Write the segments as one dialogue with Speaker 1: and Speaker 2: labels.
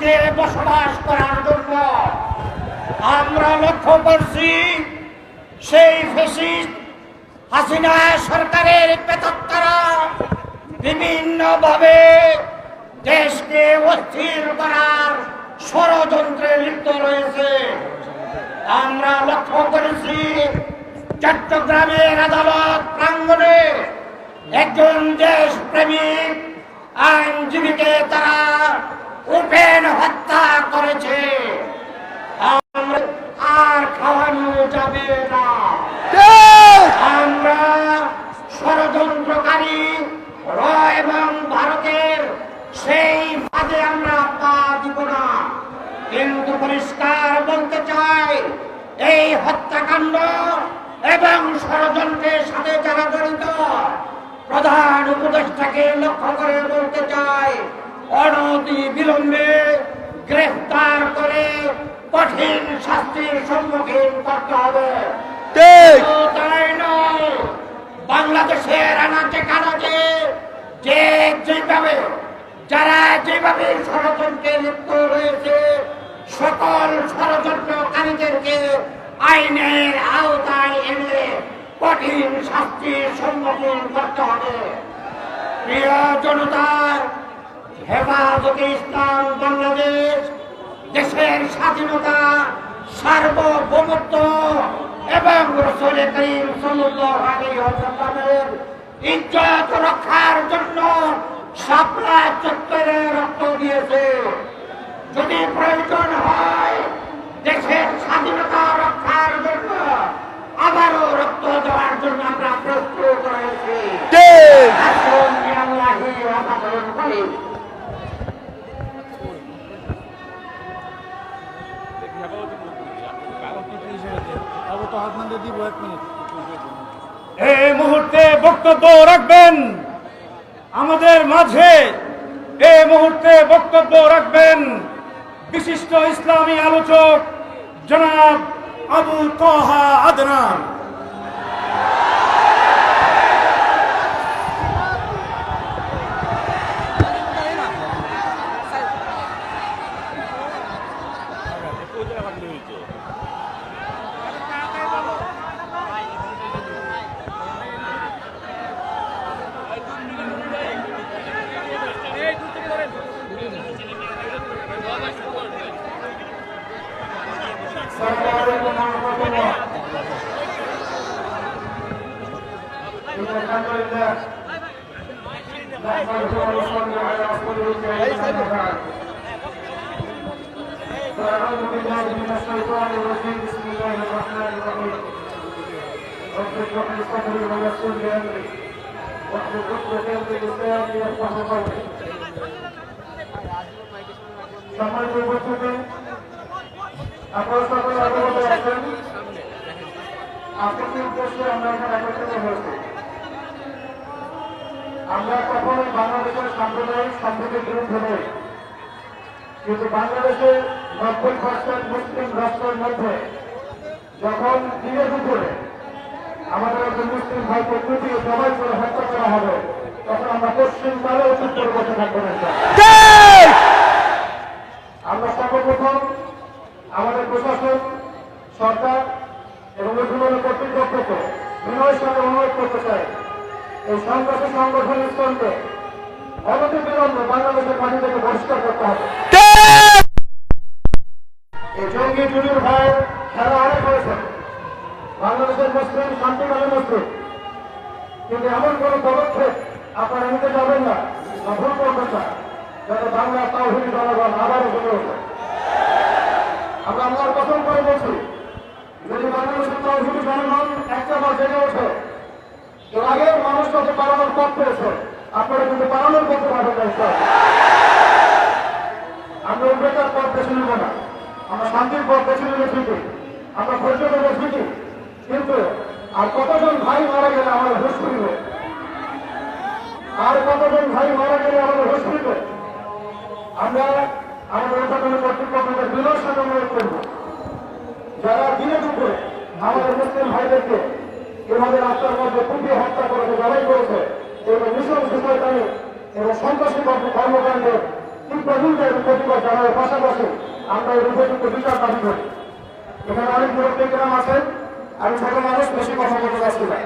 Speaker 1: মাটিতে বসবাস করার জন্য আমরা লক্ষ্য করছি সেই ফেসিস্ট হাসিনা সরকারের পেতত্তারা বিভিন্নভাবে দেশকে অস্থির করার ষড়যন্ত্রে লিপ্ত রয়েছে। আমরা লক্ষ্য করেছি চট্টগ্রামের আদালত প্রাঙ্গণে একজন দেশপ্রেমিক আইনজীবীকে তারা ওপেন হত্যা করেছে। আর খাওয়ানো যাবে না। আমরা ষড়যন্ত্রকারী, র এবং ভারতের সেই ফাঁদে আমরা পা দিব না। কিন্তু পরিষ্কার বলতে চাই, এই হত্যাকাণ্ড এবং ষড়যন্ত্রের সাথে যারা জড়িত, প্রধান উপদেষ্টাকে লক্ষ্য করে বলতে চাই অনতি বিলম্বে গ্রেফতার করে কঠিন শাস্তির সম্মুখীন করতে হবে। তাই নয় বাংলাদেশের আনাচে কানাচে যে যেভাবে যারা যেভাবে ষড়যন্ত্রে লিপ্ত রয়েছে সকল ষড়যন্ত্রকারীদেরকে আইনের আওতায় এনে কঠিন শাস্তির সম্মুখীন করতে হবে। প্রিয় জনতা হেফাজতে ইসলাম বাংলাদেশ দেশের স্বাধীনতা সার্বভৌমত্ব এবং রসুল করিম ইজ্জত রক্ষার জন্য শাপলা চত্বরে রক্ত দিয়েছে। যদি প্রয়োজন হয় দেশের স্বাধীনতা রক্ষার জন্য আবারও রক্ত দেওয়ার জন্য আমরা প্রস্তুত রয়েছি। আসুন আল্লাহি করি
Speaker 2: এই মুহূর্তে বক্তব্য রাখবেন। আমাদের মাঝে এই মুহূর্তে বক্তব্য রাখবেন বিশিষ্ট ইসলামী আলোচক জনাব আবু তহা আদনান।
Speaker 3: أعوذ بالله من الشيطان الرجيم بسم الله الرحمن الرحيم رب اشرح لي صدري ويسر لي أمري واحلل عقدة من لساني يفقه قولي সম্মানিত উপস্থিতি আপনারা সকলে অবগত আছেন আপনাদের উদ্দেশ্যে আমরা এখানে একত্রিত হয়েছি আমরা কখনো বাংলাদেশের সাম্প্রদায়িক সম্প্রীতির বিরুদ্ধে নই। কিন্তু বাংলাদেশের নব্বই পার্সেন্ট মুসলিম রাষ্ট্রের মধ্যে যখন দিনের দুপুরে আমাদের একজন মুসলিম ভাই প্রকৃতি সবাই করে হত্যা করা হবে, তখন আমরা পশ্চিমবঙ্গে উত্তর বসে থাকব না স্যার। আমরা সর্বপ্রথম আমাদের প্রশাসন সরকার এবং উদ্বোধন কর্তৃপক্ষকে বিনয়ের সাথে অনুরোধ করতে চাই এই সন্ত্রাসী সংগঠন ইসলামকে অনতি বিলম্বে বাংলাদেশের মাটি থেকে বহিষ্কার করতে হবে। এই জঙ্গি জুলির ভাই খেলা অনেক হয়েছে। বাংলাদেশের মুসলিম শান্তিকালী মুসলিম। কিন্তু এমন কোন পদক্ষেপ আপনারা নিতে যাবেন না বা ভুল করবেন না যাতে বাংলা তাওহিদ জনগণ আবারও গড়ে ওঠে। আমরা আমার কথম করে বলছি যদি বাংলাদেশের তাওহিদ জনগণ একটা বার জেগে ওঠে এর আগে মানুষ তাদের পালানোর পথ পেয়েছে। আপনারা কিন্তু পালানোর পথে স্যার আমরা উদ্বেগের পথ বেছে নেব না। আমরা শান্তির পথ বেছে নেবে ঠিকই। আমরা ধৈর্য দেবো ঠিকই। কিন্তু আর কতজন ভাই মারা গেলে আমাদের হুশ করিবে আর কতজন ভাই মারা গেলে আমাদের হুশ করিবে আমরা আমাদের উদ্বোধন কর্তৃপক্ষকে বিনয় সাথে অনুরোধ করব যারা দিনে দুপুরে আমাদের মুসলিম ভাইদেরকে এভাবে রাস্তার মধ্যে কুপিয়ে হত্যা করেছে জবাই করেছে এবং মিশন সুপারকারী এবং সন্ত্রাসী কর্মকাণ্ডের তীব্র তহুলদের উপযুক্ত জানার পাশাপাশি আমরা এর উপযুক্ত বিচার দাবি করি এখানে অনেক মুরব্বী গ্রাম আছেন আমি ছোট মানুষ বেশি কথা বলতে পারছি না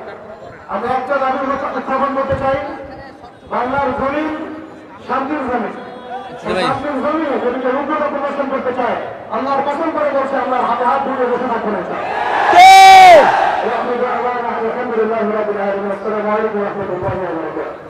Speaker 3: আমরা একটা দাবি উত্থাপন করতে চাই বাংলার জমিন শান্তির জমিন এই শান্তির জমিনে যদি কেউ উগ্রতা প্রদর্শন করতে চায় আল্লাহর কসম করে বলছে আমরা হাতে হাত ধরে বসে থাকবো না চাই الحمد لله رب العالمين السلام عليكم ورحمه الله وبركاته